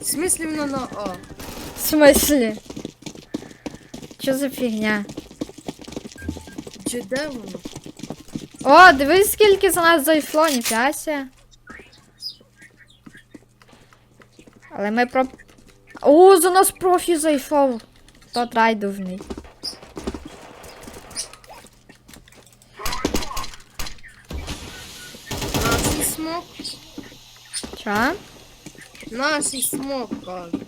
В смислі воно на А? В смислі? Що за фігня? Чи де воно? О, дивись, скільки за нас зайшло, ніфіга себе. Але ми про. О, за нас профі зайшов. Тот райдужний. Наший Ча? Наший смок, кажу.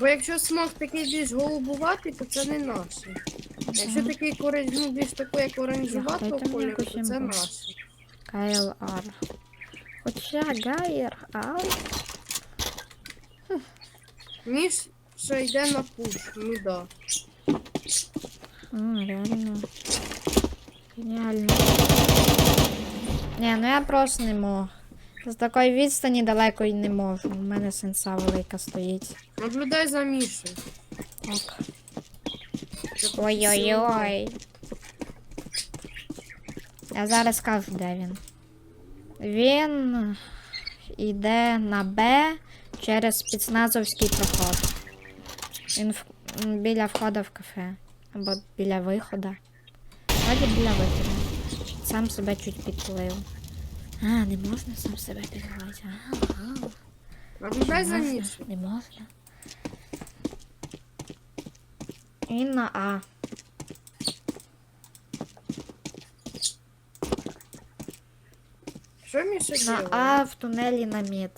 Бо якщо смок такий більш голубуватий, то це не наш. Якщо такий корень, ну, більш такий, як оранжеватого кольору, то це наш. КЛР. Хоча Гайер, а? Ніж що йде на пуш, ну да. М, реально. Геніально. Ні, ну я просто не можу. З такої відстані далеко й не можу. У мене сенса велика стоїть. Наблюдай за Мішою. Так. Ой-ой-ой. Я зараз скажу, де він. Він йде на Б через спецназовський проход. Він в... біля входу в кафе. Або біля виходу. Вроді біля виходу. Сам себе чуть підпалив. А, не можна сам себе підпалити. А, а. Наблюдай за Можна? Мішою. Не можна. І на А. Що Міша На делає? А в тунелі на мід.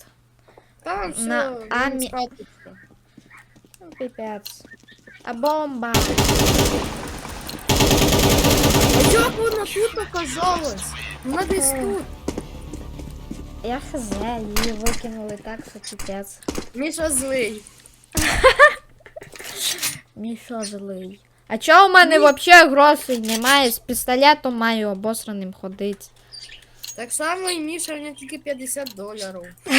Там все, на він Амі- скатиться. Ну, Піпець. А бомба. А як вона тут оказалась? Вона десь Е. тут. Я хз, її викинули так, що піпець. Міша злий. Мішо злий. А чого у мене взагалі грошей немає? З пістолетом маю обосраним ходить. Так само і Міша, в нього тільки 50 доларів.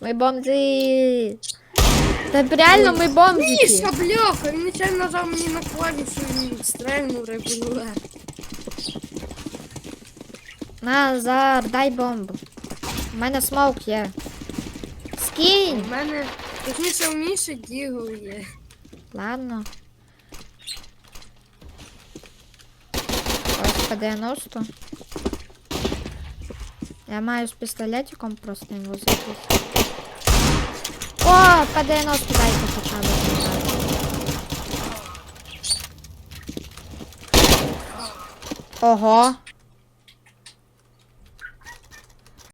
Ми бомжі. Та реально ми бомжики. Міша, бляха, він нечайно нажав мені на клавішу і стрельнув регулер. Назар, дай бомбу. У мене смоук є. У мене, точніше, у Міші дігл є. Ладно. Ось по 90. Я маю з пістолетиком просто його закрити. О, по 90 дайте хоча б. Ого.